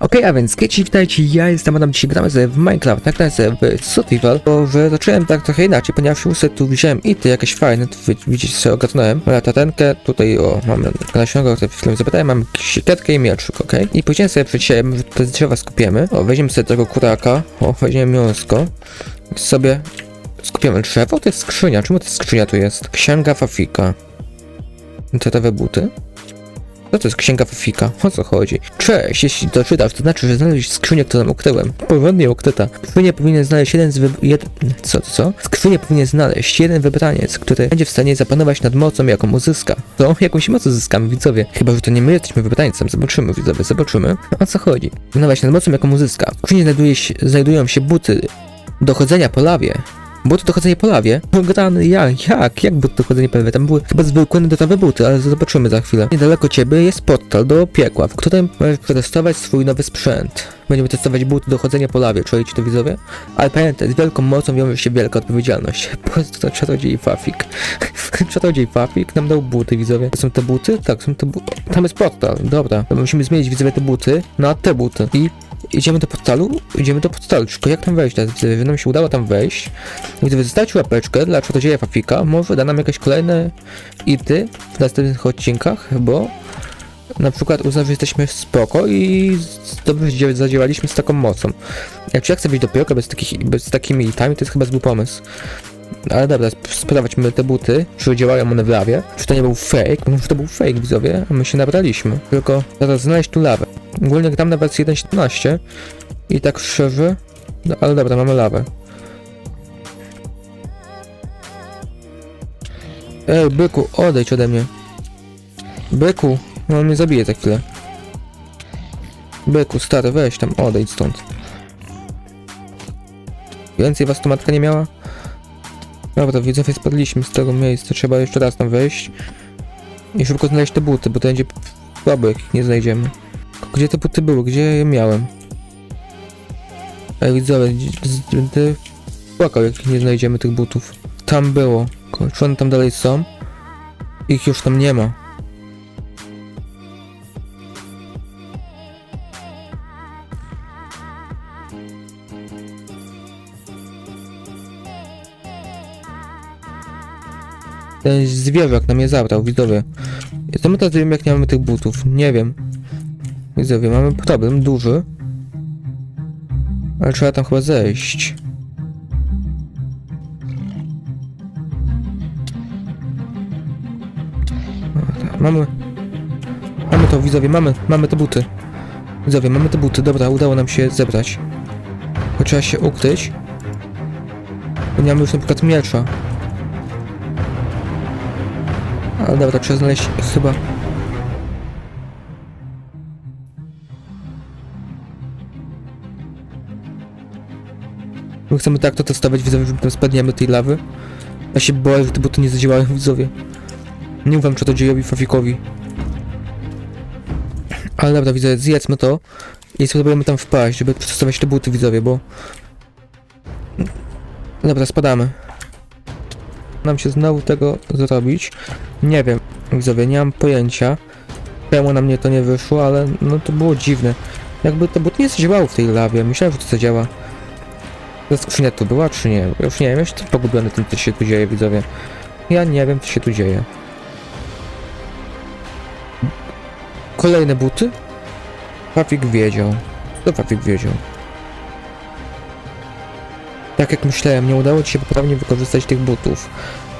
Okej, a więc kieci, witajcie, ja jestem Adam, dzisiaj gramy sobie w Minecraft, nagrałem sobie w Survival, bo że zacząłem tak trochę inaczej, ponieważ już tu wziąłem ity jakieś fajne, tu wi- widzicie sobie ogarnąłem, moja tatenkę, tutaj o, mamy nasionkę, które przed chwilą zapytałem, mam siekierkę i mieczyk, okej? I później sobie że te drzewa skupiemy, o, weźmiemy sobie tego kuraka, o, weźmiemy miąsko, i sobie skupiamy drzewo, to jest skrzynia, czemu to skrzynia tu jest? Księga Fafika. Internetowe buty? Co to jest księga Fafika? O co chodzi? Cześć, jeśli to czytasz, to znaczy, że znaleźć skrzynię, którą ukryłem. Porządnie ukryta. W skrzynie powinien znaleźć jeden z wy... Jed... Co, co, co? W skrzynie powinien znaleźć jeden wybraniec, który będzie w stanie zapanować nad mocą, jaką uzyska. To jakąś moc uzyskamy, widzowie. Chyba, że to nie my jesteśmy wybrańcem. Zobaczymy, widzowie, zobaczymy. O co chodzi? Zapanować nad mocą, jaką uzyska. W skrzyni znajduje się, znajdują się buty do chodzenia po lawie. Buty do chodzenia po lawie? Grany, jak, jak, jak buty do chodzenia po lawie? Tam były chyba zwykłe neterowe buty, ale zobaczymy za chwilę. Niedaleko ciebie jest portal do piekła, w którym możesz przetestować swój nowy sprzęt. Będziemy testować buty do chodzenia po lawie, czujecie to widzowie? Ale pamiętaj, z wielką mocą wiąże się wielka odpowiedzialność. Po prostu to czarodziej Fafik. czarodziej Fafik nam dał buty, widzowie. To są te buty? Tak, są te buty. Tam jest portal, dobra. Musimy zmienić, widzowie, te buty na te buty. I idziemy do portalu? Idziemy do portalu, tylko jak tam wejść? Że nam się udało tam wejść. Gdyby zostawić łapeczkę dla czarodzieja Fafika, może da nam jakieś kolejne ity w następnych odcinkach, bo na przykład uzna, że jesteśmy spoko i dobrze dzia- zadziałaliśmy z taką mocą. Jak ja chcę wyjść do piórka bez, takich, bez takimi itami, to jest chyba zły pomysł. Ale dobra, sp- sprawdźmy te buty, czy działają one w lawie, czy to nie był fake, może to był fake, widzowie, a my się nabraliśmy. Tylko teraz znaleźć tu lawę. Ogólnie gram na wersji 1.17 i tak szczerze, no, ale dobra, mamy lawę. Ej, byku, odejdź ode mnie. Byku, no on mnie zabije za chwilę. Byku, stary, weź tam, odejdź stąd. Więcej was tu matka nie miała? Dobra, widzowie, spadliśmy z tego miejsca, trzeba jeszcze raz tam wejść. I szybko znaleźć te buty, bo to będzie słabo, jak ich nie znajdziemy. Gdzie te buty były? Gdzie je miałem? Ej, widzowie, będę płakał, jak nie znajdziemy, tych butów. Tam było. Czy one tam dalej są? Ich już tam nie ma. Ten zwierzak nam je zabrał, widzowie. Co my teraz zrobimy, jak nie mamy tych butów? Nie wiem. Widzowie, mamy problem duży. Ale trzeba tam chyba zejść. Mamy... Mamy to, widzowie, mamy, mamy te buty. Widzowie, mamy te buty, dobra, udało nam się zebrać. Tylko trzeba się ukryć. Bo nie mamy już na przykład miecza. Ale dobra, trzeba znaleźć chyba... My chcemy tak to testować, widzowie, że tam spadniemy tej lawy. Ja się boję, że te buty nie zadziałają, widzowie. Nie ufam czarodziejowi Fafikowi. Ale dobra, widzowie, zjedzmy to i spróbujemy tam wpaść, żeby przetestować te buty, widzowie, bo... Dobra, spadamy. Nam się znowu tego zrobić. Nie wiem, widzowie, nie mam pojęcia. Czemu na mnie to nie wyszło, ale no to było dziwne. Jakby to buty nie zadziałało w tej lawie, myślałem, że to zadziała. Ta skrzynia tu była, czy nie? Już nie wiem, jestem pogubiony tym, co się tu dzieje, widzowie. Ja nie wiem, co się tu dzieje. Kolejne buty? Fafik wiedział. To Fafik wiedział. Tak jak myślałem, nie udało ci się poprawnie wykorzystać tych butów.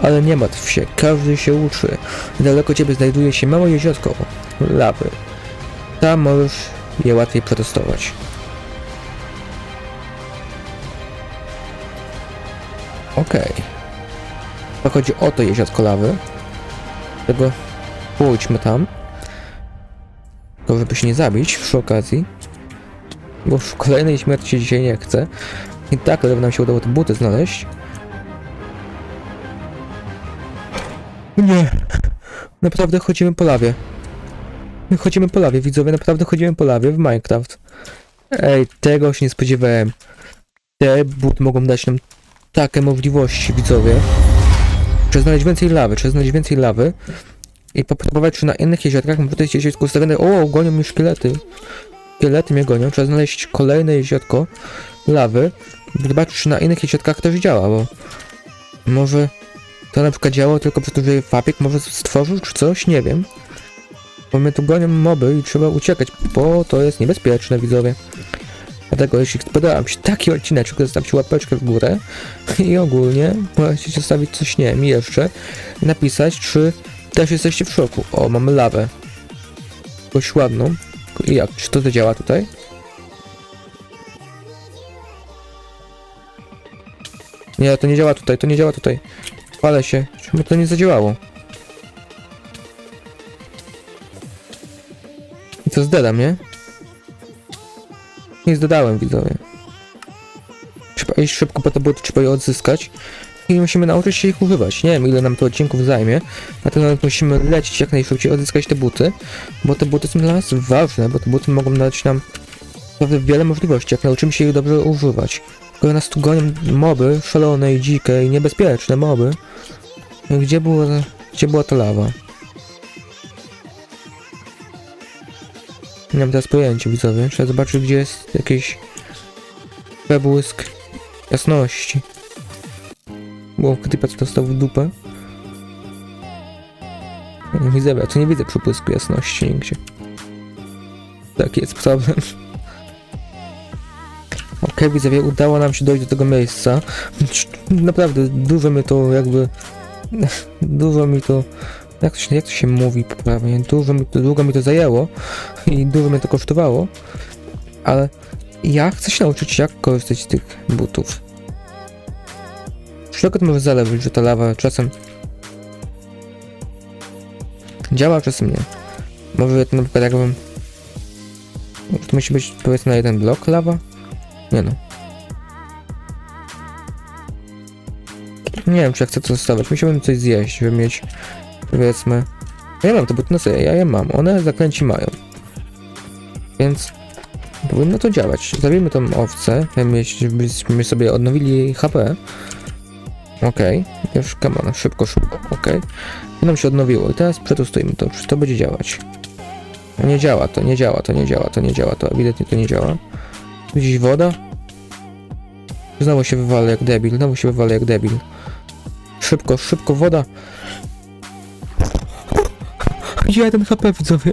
Ale nie martw się, każdy się uczy. Niedaleko ciebie znajduje się małe jeziorko lawy. Tam możesz je łatwiej przetestować. Okej. To chodzi o to jeziorko lawy. Tego pójdźmy tam. Tylko żeby się nie zabić przy okazji. Bo w kolejnej śmierci dzisiaj nie chce. I tak, ale nam się udało te buty znaleźć. Nie. Naprawdę chodzimy po lawie. My chodzimy po lawie, widzowie, naprawdę chodzimy po lawie w Minecraft. Ej, tego się nie spodziewałem. Te buty mogą dać nam takie możliwości, widzowie. Trzeba znaleźć więcej lawy, trzeba znaleźć więcej lawy. I popróbować, czy na innych jeziorkach może jest jeziorko ustawione. O, gonią mi szkielety. szkielety mnie gonią, trzeba znaleźć kolejne jeziotko lawy. Zobaczyć, czy na innych jeziotkach też działa, bo może to na przykład działało tylko przez to, że fabryk może stworzył czy coś, nie wiem. Bo mnie tu gonią moby i trzeba uciekać, bo to jest niebezpieczne, widzowie. Dlatego jeśli podoba wam się taki odcinek, to zostawcie łapeczkę w górę i ogólnie możecie zostawić coś, nie wiem, jeszcze napisać, czy też jesteście w szoku. O, mamy lawę. Dość ładną. I jak? Czy to zadziała tutaj? Nie, to nie działa tutaj, to nie działa tutaj. Palę się. Czemu to nie zadziałało? I to zdedam, nie? Nie zdedałem, widzowie. Trzeba iść szybko po to, bo trzeba je odzyskać. I musimy nauczyć się ich używać. Nie wiem, ile nam to odcinków zajmie. Dlatego musimy lecieć jak najszybciej, odzyskać te buty. Bo te buty są dla nas ważne, bo te buty mogą dać nam wiele możliwości, jak nauczymy się ich dobrze używać. Tylko nas tu gonią moby, szalone i dzikie i niebezpieczne moby. Gdzie było, gdzie była ta lawa? Nie mam teraz pojęcia, widzowie. Trzeba zobaczyć, gdzie jest jakiś przebłysk jasności. Bo Krypec dostał w dupę. Widzę, ja tu nie widzę przebłysku jasności nigdzie. Taki jest problem. Okej, widzowie, udało nam się dojść do tego miejsca. Naprawdę, dużo mi to jakby... Dużo mi to... Jak to się, jak to się mówi poprawnie? Dużo mi to, długo mi to zajęło i dużo mnie to kosztowało, ale ja chcę się nauczyć, jak korzystać z tych butów. Czego to może zależeć, że ta lawa czasem działa, czasem nie. Może to na przykład jakbym... To musi być powiedzmy na jeden blok lawa? Nie no. Nie wiem, czy ja chcę to zostawiać. Musiałbym coś zjeść, żeby mieć, powiedzmy... Ja mam te buty, no sobie, ja je mam. One zakręci mają. Więc powinno to działać. Zabijmy tą owcę, żebyśmy sobie odnowili HP. Okej, już come on, szybko, szybko, okej. I nam się odnowiło i teraz przetestujmy to, czy to będzie działać. Nie działa to, nie działa to, nie działa to, nie działa to, ewidentnie to nie działa. Gdzieś woda? Znowu się wywala jak debil, znowu się wywala jak debil. Szybko, szybko, woda! Jeden HP widzowie.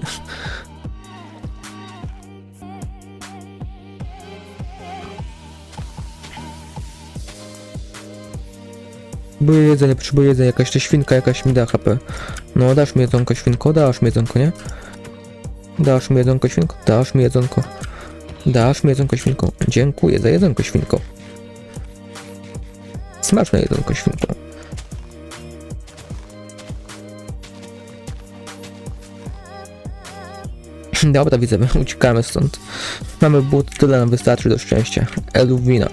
Potrzebuję jedzenia, potrzebuję jedzenia, jakaś ta świnka jakaś mi da HP. No, dasz mi jedzonko, świnko, dasz mi jedzonko, nie? Dasz mi jedzonko, świnko, dasz mi jedzonko. Dasz mi jedzonko, świnko. Dziękuję za jedzonko, świnko. Smaczne jedzonko, świnko. Dobra, widzę, uciekamy stąd. Mamy but, tyle nam wystarczy do szczęścia. Eluwina.